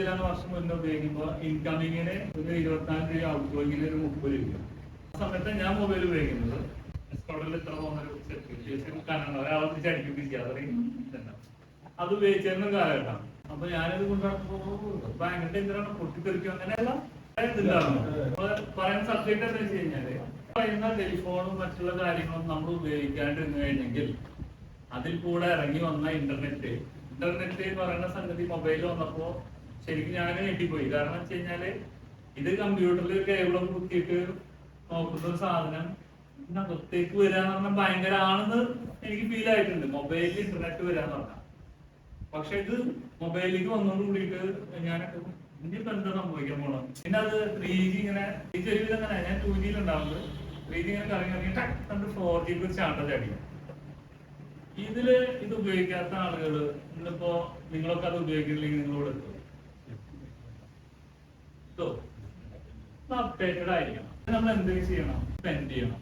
ഇതിലാണ് വർഷം മുന്നേ ഉപയോഗിക്കുമ്പോൾ ഇൻകമിങ്ങിന് ഒരു ഇരുപത്തിനാല് രൂപ ഔട്ട് ഗോയിങ്ങിന് ഒരു മുപ്പത് രൂപ. ആ സമയത്ത് ഞാൻ മൊബൈൽ ഉപയോഗിക്കുന്നത്. ഡിസ്കൗണ്ടിൽ ഇത്ര പോകുന്ന കാരണം ഒരാളെ ചടിപ്പിക്കുക അത്രയും. അത് ഉപയോഗിച്ചിരുന്ന കാലഘട്ടം. അപ്പൊ ഞാനിത് കൊണ്ടുനടക്കുമ്പോ ബാങ്കിന്റെ എന്തിനാണ് പൊട്ടിത്തെറിക്കും അങ്ങനെയല്ല പറയാൻ സബ്ജക്ട് എന്താ വെച്ച് കഴിഞ്ഞാൽ പറയുന്ന ടെലിഫോണും മറ്റുള്ള കാര്യങ്ങളും നമ്മൾ ഉപയോഗിക്കാണ്ടിരുന്നു കഴിഞ്ഞെങ്കിൽ അതിൽ കൂടെ ഇറങ്ങി വന്ന ഇന്റർനെറ്റ് ഇന്റർനെറ്റ് എന്ന് പറയുന്ന സംഗതി മൊബൈലിൽ വന്നപ്പോ ശരിക്കും ഞാൻ ഞെട്ടിപ്പോയി. കാരണം വെച്ച് കഴിഞ്ഞാൽ ഇത് കമ്പ്യൂട്ടറിൽ കേവലം കുത്തിയിട്ട് നോക്കുന്ന ഒരു സാധനം അകത്തേക്ക് വരാന്ന് പറഞ്ഞാൽ ഭയങ്കര ആണെന്ന് എനിക്ക് ഫീൽ ആയിട്ടുണ്ട്. മൊബൈലിൽ ഇന്റർനെറ്റ് വരാന്ന് പറഞ്ഞാൽ പക്ഷെ ഇത് മൊബൈലിലേക്ക് വന്നോണ്ട് കൂടിയിട്ട് ഞാനൊക്കെ ഇനിയിപ്പോ എന്താ സംഭവിക്കാൻ പോണം പിന്നെ അത് ത്രീ ജി ഇങ്ങനെ ചെറിയ അങ്ങനെ ഞാൻ ടു ജിയിൽ ഉണ്ടാവുന്നത്. ത്രീ ജി ഇങ്ങനെ കറങ്ങി ഇറങ്ങി ടക്ക് ഫോർ ജി കുറിച്ച് ചാണ്ട ചാടിക്കും ഇതിൽ ഇത് ഉപയോഗിക്കാത്ത ആളുകൾ ഇന്നിപ്പോ നിങ്ങളൊക്കെ അത് ഉപയോഗിക്കുന്നില്ലെങ്കിൽ നിങ്ങളോട് എത്തും അപ്ഡേറ്റഡ് ആയിരിക്കണം. നമ്മൾ എന്ത് ചെയ്യണം? സ്പെൻഡ് ചെയ്യണം.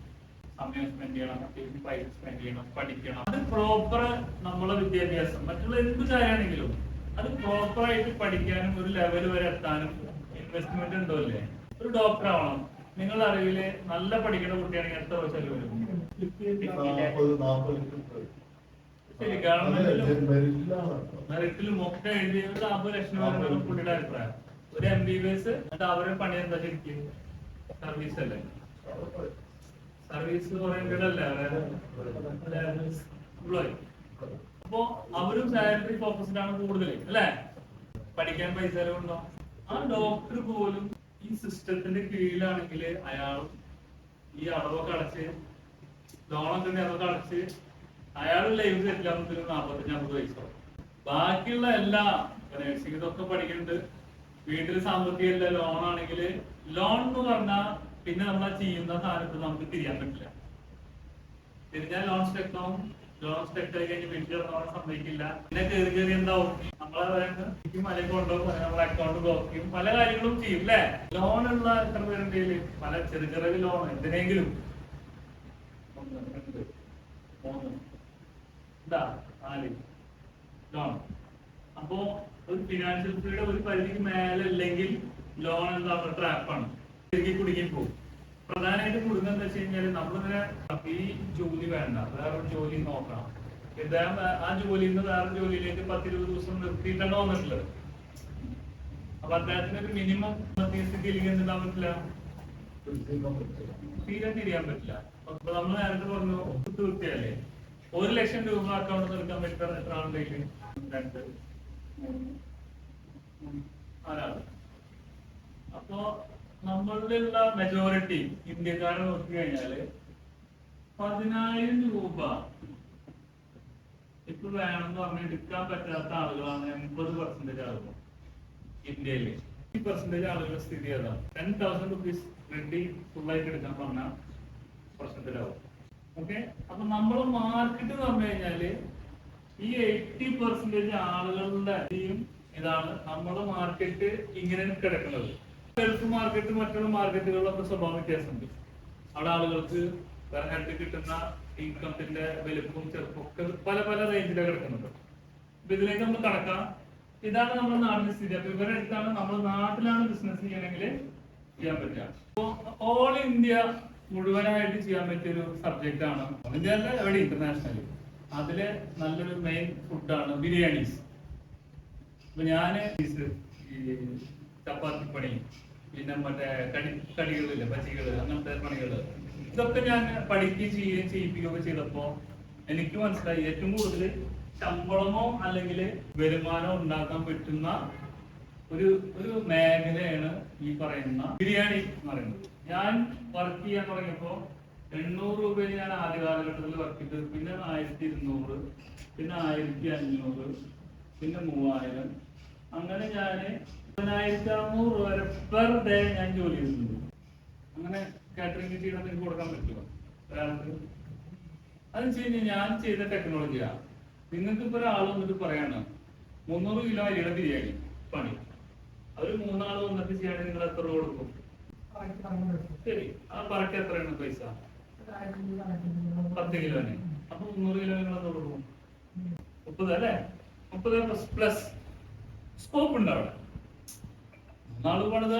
സമയം സ്പെൻഡ് ചെയ്യണം. അത്യാവശ്യം പൈസ സ്പെൻഡ് ചെയ്യണം. പഠിക്കണം. അത് പ്രോപ്പർ നമ്മളെ വിദ്യാഭ്യാസം. മറ്റുള്ള എന്ത് കാര്യമാണെങ്കിലും അത് പ്രോപ്പർ ആയിട്ട് പഠിക്കാനും ഒരു ലെവൽ വരെ എത്താനും ഇൻവെസ്റ്റ്മെന്റ് ഉണ്ടോ അല്ലേ ഒരു ഡോക്ടർ ആവണം. നിങ്ങളുടെ അറിവിൽ നല്ല പഠിക്കുന്ന കുട്ടിയാണെങ്കിൽ എത്ര പൈസ വരും ശരി ഗവൺമെന്റിലും. മെറിറ്റിലും ഒക്കെ എഴുതിയ ഒരു ലക്ഷണം ലക്ഷം രൂപ പുള്ളിയുടെ അഭിപ്രായം. ഒരു എം ബി ബി എസ് എന്നിട്ട് അവരുടെ പണി എന്താ ശരിക്കും? സർവീസ് അല്ലേ? സർവീസ് അപ്പോ അവരും സാലറി ഫോക്കസ്ഡ് ആണ് കൂടുതൽ അല്ലേ? പഠിക്കാൻ പൈസ ചെലവുണ്ടോ? ആ ഡോക്ടർ പോലും ഈ സിസ്റ്റത്തിന്റെ കീഴിലാണെങ്കിൽ അയാൾ ഈ അടവൊക്കെ അടച്ച് ലോണൊക്കെ അതൊക്കെ അടച്ച് അയാൾ ലൈഫ് സെറ്റിലാകുന്നതിന് നാൽപ്പത്തഞ്ച് അമ്പത് വയസ്സോ ബാക്കിയുള്ള എല്ലാ നഴ്സിംഗ് ഇതൊക്കെ പഠിക്കുന്നുണ്ട് വീട്ടിൽ സാമ്പത്തികമില്ല ലോൺ ആണെങ്കിൽ ലോൺ എന്ന് പറഞ്ഞാൽ പിന്നെ നമ്മൾ ചെയ്യുന്ന സാധനത്തിൽ നമുക്ക് തിരിയാൻ പറ്റില്ല. തിരിഞ്ഞാൽ ലോൺ സ്റ്റെക്ക് ലോൺ സ്റ്റെക്ക് ആയി കഴിഞ്ഞ് വീട്ടിൽ ഇറങ്ങാൻ സമ്മതിക്കില്ല. പിന്നെ കയറി കയറി എന്താവും? നമ്മളെ പറയുന്നത് മല കൊണ്ടുപോകും നമ്മളെ അക്കൗണ്ട് ബ്ലോക്ക് ചെയ്യും. പല കാര്യങ്ങളും ചെയ്യും അല്ലേ ലോൺ ഉള്ള എത്ര പേരുണ്ടെങ്കിൽ പല ചെറിയ ചെറിയ ലോൺ എന്തിനെങ്കിലും. എന്താ നാല് ലോൺ അപ്പോ ഒരു ഫിനാൻഷ്യൽ ഫ്രീഡം ഒരു പരിധിക്ക് മേലെ അല്ലെങ്കിൽ ലോൺ എന്താ ട്രാപ്പാണ് ശരിക്കും കുടുങ്ങി പോകും. പ്രധാനമായിട്ട് കുടുങ്ങുക എന്താ വെച്ച് കഴിഞ്ഞാൽ നമ്മളിങ്ങനെ ഈ ജോലി വേണ്ട വേറൊരു ജോലി നോക്കണം. ഇദ്ദേഹം ആ ജോലിയിൽ നിന്ന് വേറൊരു ജോലിയിലേക്ക് പത്തിരുപത് ദിവസം നിർത്തിയിട്ടാണ് വന്നിട്ടുള്ളത്. അപ്പൊ അദ്ദേഹത്തിന് ഒരു മിനിമം സ്ഥിതിയിലേക്ക് എന്തുണ്ടാൻ പറ്റില്ല. തീരെ തിരിയാൻ പറ്റില്ല. അപ്പൊ നമ്മൾ നേരത്തെ പറഞ്ഞു തീർച്ചയല്ലേ ഒരു ലക്ഷം രൂപ അക്കൗണ്ട് എടുക്കാൻ പറ്റുന്ന എത്ര ആളുടെ രണ്ട്. നാലാൾ അപ്പോ നമ്മളിലുള്ള മെജോറിറ്റി ഇന്ത്യക്കാരെ നോക്കി കഴിഞ്ഞാൽ പതിനായിരം രൂപ ഇപ്പൊ വേണമെന്ന് പറഞ്ഞ് എടുക്കാൻ പറ്റാത്ത ആളുകളാണ് എൺപത് പെർസെന്റേജ് ആളുകൾ ഇന്ത്യയിൽ. പെർസെന്റേജ് ആളുകളുടെ സ്ഥിതി അതാണ് ടെൻ തൗസൻഡ് റുപ്പീസ് റെഡി ഫുള്ളായിട്ട് എടുക്കാൻ പറഞ്ഞ ആവും. ഓക്കെ അപ്പൊ നമ്മൾ മാർക്കറ്റ് എന്ന് പറഞ്ഞു കഴിഞ്ഞാൽ ഈ എയ്റ്റി പെർസെന്റേജ് ആളുകളുടെ ഇതാണ് നമ്മുടെ മാർക്കറ്റ് ഇങ്ങനെ കിടക്കുന്നത്. ഗൾഫ് മാർക്കറ്റ് മറ്റുള്ള മാർക്കറ്റുകളിലൊക്കെ സ്വഭാവ വ്യത്യാസമുണ്ട്. അവിടെ ആളുകൾക്ക് ഹെൽത്ത് കിട്ടുന്ന ഇൻകത്തിന്റെ വലുപ്പവും ചെറുപ്പവും ഒക്കെ പല പല റേഞ്ചിലാണ് കിടക്കുന്നത് അപ്പൊ ഇതിലേക്ക് നമ്മൾ കടക്കാം. ഇതാണ് നമ്മുടെ നാടിന്റെ സ്ഥിതി. അപ്പൊ ഇവരുടെ അടുത്താണ് നമ്മുടെ നാട്ടിലാണ് ബിസിനസ് ചെയ്യണമെങ്കിൽ ചെയ്യാൻ പറ്റുക. ഓൾ ഇന്ത്യ മുഴുവനായിട്ട് ചെയ്യാൻ പറ്റിയ ഒരു സബ്ജക്റ്റ് ആണ്. ഇന്ത്യ അല്ല എവിടെ ഇന്റർനാഷണൽ അതിൽ നല്ലൊരു മെയിൻ ഫുഡാണ് ബിരിയാണീസ്. അപ്പൊ ഞാൻ ഈ ചപ്പാത്തി പണി പിന്നെ മറ്റേ കടി കടികളില്ല പച്ചികൾ അങ്ങനത്തെ പണികൾ. ഇതൊക്കെ ഞാൻ പഠിക്കുകയും ചെയ്യുകയും ചെയ്യിപ്പിക്കുകയൊക്കെ ചെയ്തപ്പോ എനിക്ക് മനസ്സിലായി ഏറ്റവും കൂടുതൽ ശമ്പളമോ അല്ലെങ്കിൽ വരുമാനമോ ഉണ്ടാക്കാൻ പറ്റുന്ന ഒരു ഒരു മേഖലയാണ് ഈ പറയുന്ന ബിരിയാണി എന്ന് പറയുന്നത്. ഞാൻ വർക്ക് ചെയ്യാൻ തുടങ്ങിയപ്പോ എണ്ണൂറ് രൂപയിൽ ഞാൻ ആദ്യ കാലഘട്ടത്തിൽ വർക്ക് ചെയ്തത് പിന്നെ ആയിരത്തി ഇരുന്നൂറ് പിന്നെ ആയിരത്തി അഞ്ഞൂറ് പിന്നെ മൂവായിരം. അങ്ങനെ ഞാൻ പതിനായിരത്തി അറുന്നൂറ് രൂപ വരെ പെർ ഡേ ഞാൻ ജോലി ചെയ്തിട്ടുണ്ട് അങ്ങനെ കാറ്ററിംഗ് ചെയ്യണം എനിക്ക് കൊടുക്കാൻ പറ്റുമോ ഒരാൾക്ക്? അത് വെച്ച് കഴിഞ്ഞാൽ ഞാൻ ചെയ്ത ടെക്നോളജിയാണ് നിങ്ങൾക്ക് ഇപ്പൊ ഒരാൾ വന്നിട്ട് പറയാണ് മുന്നൂറ് കിലോ അരിയുടെ ബിരിയാണി പണി. അവർ മൂന്നാൾ വന്നിട്ട് ചെയ്യാൻ നിങ്ങൾ എത്ര രൂപ കൊടുക്കും ശരി. ആ പറക്ക് എത്രയാണ് പൈസ? പത്ത് കിലോന് അപ്പൊ മുന്നൂറ് കിലോ നിങ്ങൾ എത്ര കൊടുക്കും? മുപ്പത് അല്ലേ? മുപ്പത് പ്ലസ് സ്കോപ്പ് ഉണ്ട് അവിടെ നാൾ പണിത.